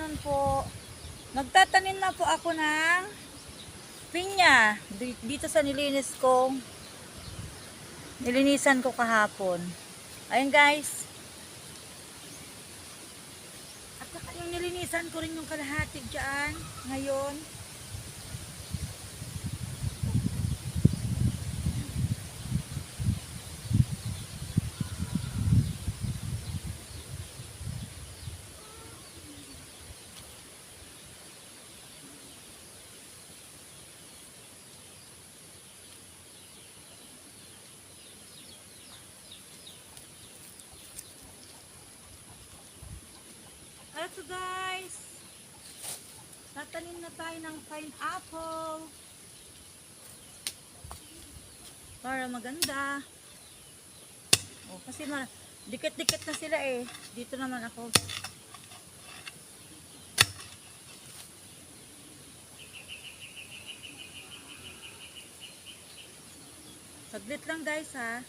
afternoon po. Magtatanim na po ako ng pinya Di- dito sa nilinis ko. Nilinisan ko kahapon. Ayun guys. At saka yung nilinisan ko rin yung kalahati dyan ngayon. Eto guys. Tatanim na tayo ng pineapple. Para maganda. Oh, kasi ma dikit-dikit na sila eh. Dito naman ako. Saglit lang guys ha.